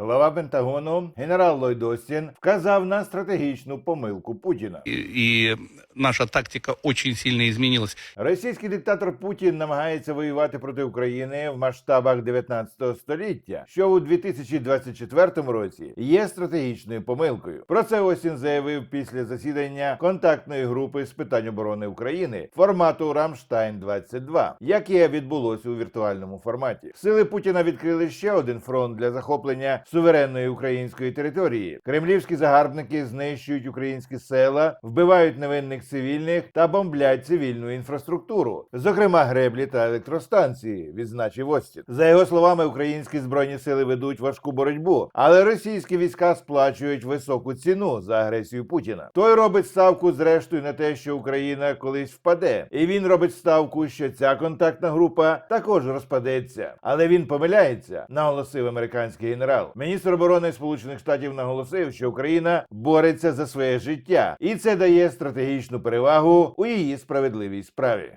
Глава Пентагону генерал Ллойд Остін вказав на стратегічну помилку Путіна. і. и наша тактика очень сильно изменилась. Російський диктатор Путін намагається воювати проти України в масштабах 19 століття, що у 2024 році є стратегічною помилкою. Про це Остін заявив після засідання контактної групи з питань оборони України формату Рамштайн 22 яке відбулося у віртуальному форматі. Сили Путіна відкрили ще один фронт для захоплення суверенної української території. Кремлівські загарбники знищують українські села, вбивають невинних цивільних та бомблять цивільну інфраструктуру, зокрема греблі та електростанції, відзначив Остін. За його словами, українські збройні сили ведуть важку боротьбу, але російські війська сплачують високу ціну за агресію Путіна. Той робить ставку зрештою на те, що Україна колись впаде, і він робить ставку, що ця контактна група також розпадеться. Але він помиляється, наголосив американський генерал. Міністр оборони Сполучених Штатів наголосив, що Україна бореться за своє життя, і це дає стратегічну перевагу у її справедливій справі.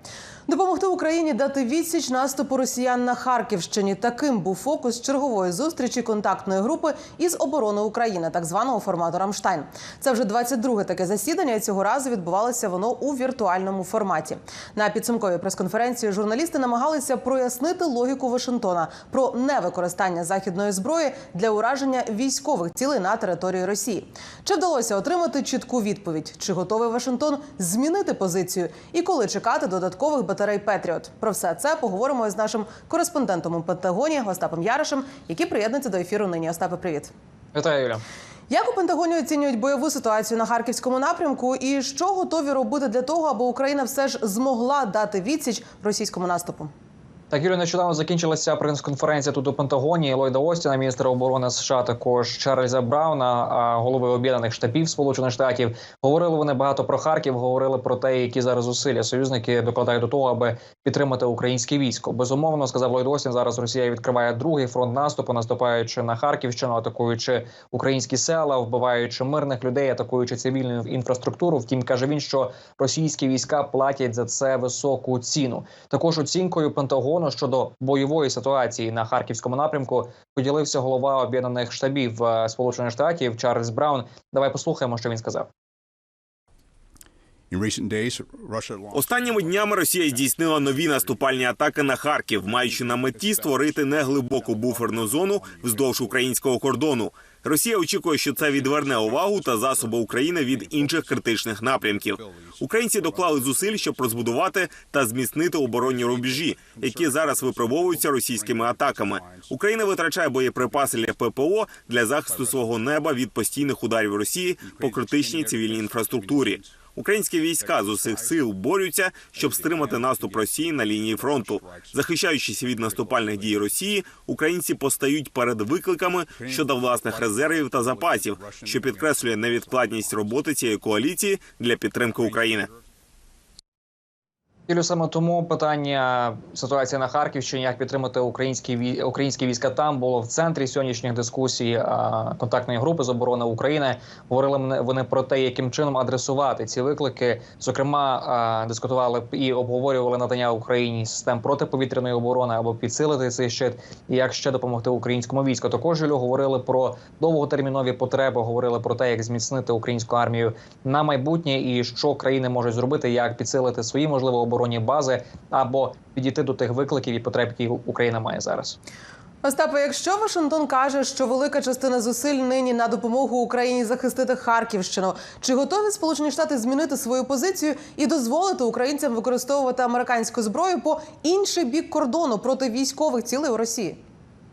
Допомогти Україні дати відсіч наступу росіян на Харківщині. Таким був фокус чергової зустрічі контактної групи із оборони України, так званого формату Рамштайн. Це вже 22-ге таке засідання. Цього разу відбувалося воно у віртуальному форматі. На підсумковій прес-конференції журналісти намагалися прояснити логіку Вашингтона про невикористання західної зброї для ураження військових цілей на території Росії. Чи вдалося отримати чітку відповідь? Чи готовий Вашингтон змінити позицію? І коли чекати додаткових батарей Петріот? Про все це поговоримо із нашим кореспондентом у Пентагоні Остапом Яришем, який приєднується до ефіру нині. Остапе, привіт. Вітаю, Юля. Як у Пентагоні оцінюють бойову ситуацію на харківському напрямку, і що готові робити для того, аби Україна все ж змогла дати відсіч російському наступу? Так, Юлія, нещодавно закінчилася прес-конференція тут у Пентагоні. Ллойда Остіна, міністра оборони США, також Чарльза Брауна, голови об'єднаних штабів Сполучених Штатів. Говорили вони багато про Харків. Говорили про те, які зараз зусилля союзники докладають до того, аби підтримати українське військо. Безумовно, сказав Ллойд Остін, Зараз Росія відкриває другий фронт наступу, наступаючи на Харківщину, атакуючи українські села, вбиваючи мирних людей, атакуючи цивільну інфраструктуру. Втім, каже він, що російські війська платять за це високу ціну. Також оцінкою Пентагону щодо бойової ситуації на харківському напрямку поділився голова об'єднаних штабів е, Сполучених Штатів Чарльз Браун. Давай послухаємо, що він сказав. Останніми днями Росія здійснила нові наступальні атаки на Харків, маючи на меті створити неглибоку буферну зону вздовж українського кордону. Росія очікує, що це відверне увагу та засоби України від інших критичних напрямків. Українці доклали зусиль, щоб розбудувати та зміцнити оборонні рубежі, які зараз випробовуються російськими атаками. Україна витрачає боєприпаси для ППО для захисту свого неба від постійних ударів Росії по критичній цивільній інфраструктурі. Українські війська з усіх сил борються, щоб стримати наступ Росії на лінії фронту. Захищаючись від наступальних дій Росії, українці постають перед викликами щодо власних резервів та запасів, що підкреслює невідкладність роботи цієї коаліції для підтримки України. Юлю, саме тому питання ситуації на Харківщині, як підтримати українські українські війська там було в центрі сьогоднішніх дискусій контактної групи з оборони України. Говорили вони- про те, яким чином адресувати ці виклики. Зокрема, дискутували і обговорювали надання Україні систем протиповітряної оборони або підсилити цей щит, і як ще допомогти українському війську. Також Юлю говорили про довготермінові потреби. Говорили про те, як зміцнити українську армію на майбутнє і що країни можуть зробити, як підсилити свої можливо оборонні бази або підійти до тих викликів і потреб, які Україна має зараз. Остапе, якщо Вашингтон каже, що велика частина зусиль нині на допомогу Україні захистити Харківщину, чи готові Сполучені Штати змінити свою позицію і дозволити українцям використовувати американську зброю по інший бік кордону проти військових цілей у Росії?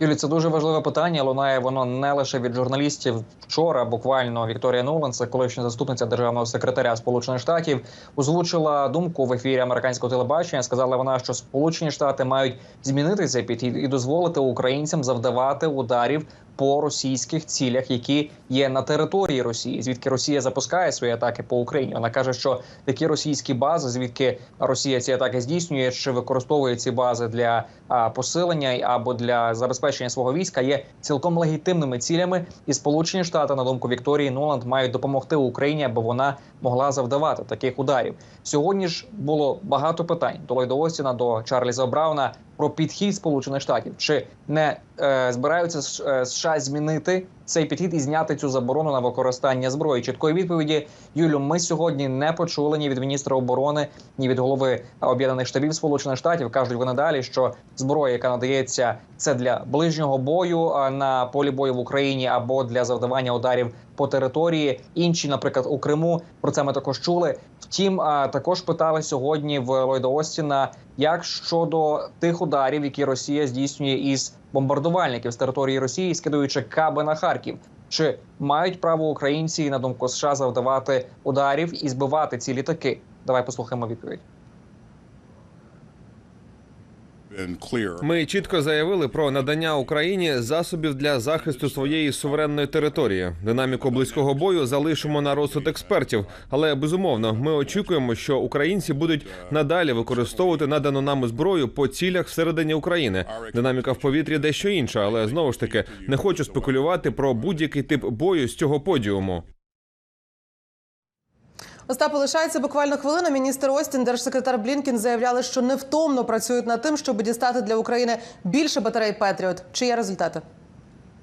Юлі, це дуже важливе питання. Лунає воно не лише від журналістів. Вчора буквально Вікторія Нуланса, колишня заступниця державного секретаря Сполучених Штатів, озвучила думку в ефірі американського телебачення. Сказала вона, що Сполучені Штати мають змінити цей підхід і дозволити українцям завдавати ударів по російських цілях, які є на території Росії, звідки Росія запускає свої атаки по Україні. Вона каже, що такі російські бази, звідки Росія ці атаки здійснює, чи використовує ці бази для посилення або для забезпечення свого війська, є цілком легітимними цілями. І Сполучені Штати, на думку Вікторії Нуланд, мають допомогти Україні, аби вона могла завдавати таких ударів. Сьогодні ж було багато питань до Ллойда Остіна, до Чарльза Брауна про підхід Сполучених Штатів. Чи не е, збираються е, США змінити цей підхід і зняти цю заборону на використання зброї? Чіткої відповіді Юлю, ми сьогодні не почули ні від міністра оборони, ні від голови об'єднаних штабів Сполучених Штатів. кажуть вони далі, що зброя, яка надається, це для ближнього бою на полі бою в Україні або для завдавання ударів по території. Інші, наприклад, у Криму. Про це ми також чули. Втім, також питали сьогодні в Ллойда Остіна, як щодо тих ударів, які Росія здійснює із бомбардувальників з території Росії, скидуючи каби на Харків. Чи мають право українці на думку США завдавати ударів і збивати ці літаки? Давай послухаємо відповідь. Ми чітко заявили про надання Україні засобів для захисту своєї суверенної території. Динаміку близького бою залишимо на розсуд експертів, але безумовно ми очікуємо, що українці будуть надалі використовувати надану нам зброю по цілях всередині України. Динаміка в повітрі дещо інша, але знову ж таки не хочу спекулювати про будь-який тип бою з цього подіуму. Остапу лишається буквально хвилина. Міністр Остін, держсекретар Блінкін заявляли, що невтомно працюють над тим, щоб дістати для України більше батарей Петріот. Чи є результати?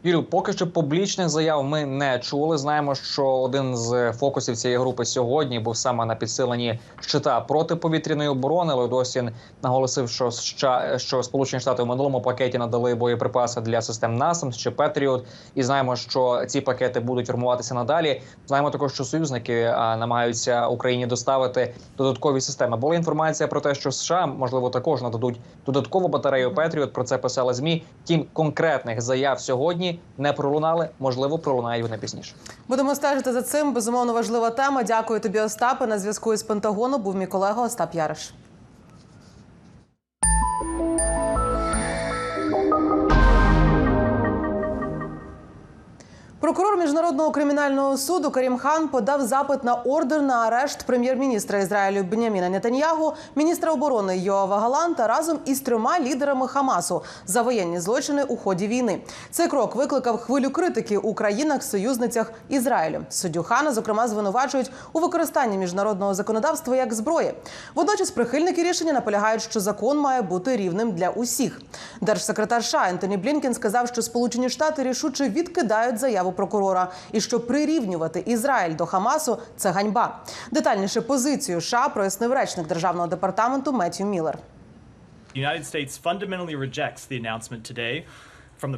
Юлю, поки що публічних заяв ми не чули. Знаємо, що один з фокусів цієї групи сьогодні був саме на підсиленні щита протиповітряної оборони. Ллойд Остін наголосив, що США, що Сполучені Штати в минулому пакеті надали боєприпаси для систем НАСАМС чи Петріот. І знаємо, що ці пакети будуть формуватися надалі. Знаємо також, що союзники намагаються Україні доставити додаткові системи. Була інформація про те, що США можливо також нададуть додаткову батарею Петріот. Про це писали змі. Тім конкретних заяв сьогодні не пролунали. Можливо, пролунають вони пізніше. Будемо стежити за цим. Безумовно важлива тема. Дякую тобі, Остапе. На зв'язку із Пентагону був мій колега Остап Яриш. Прокурор міжнародного кримінального суду Карім Хан подав запит на ордер на арешт прем'єр-міністра Ізраїлю Беняміна Нетаньягу, міністра оборони Йоава Галанта разом із трьома лідерами Хамасу за воєнні злочини у ході війни. Цей крок викликав хвилю критики у країнах-союзницях Ізраїлю. Суддю Хана, зокрема, звинувачують у використанні міжнародного законодавства як зброї. Водночас прихильники рішення наполягають, що закон має бути рівним для усіх. Держсекретар США Ентоні Блінкен сказав, що Сполучені Штати рішуче відкидають заяву прокурора і що прирівнювати Ізраїль до Хамасу це ганьба. Детальніше позицію США прояснив речник державного департаменту Меттью Міллер.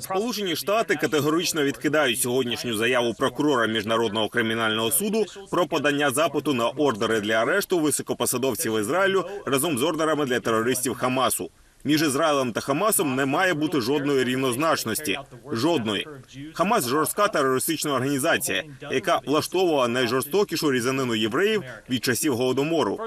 Сполучені Штати категорично відкидають сьогоднішню заяву прокурора міжнародного кримінального суду про подання запиту на ордери для арешту високопосадовців Ізраїлю разом з ордерами для терористів Хамасу. Між Ізраїлем та Хамасом не має бути жодної рівнозначності. Жодної. Хамас жорстка терористична організація, яка влаштовувала найжорстокішу різанину євреїв від часів голодомору.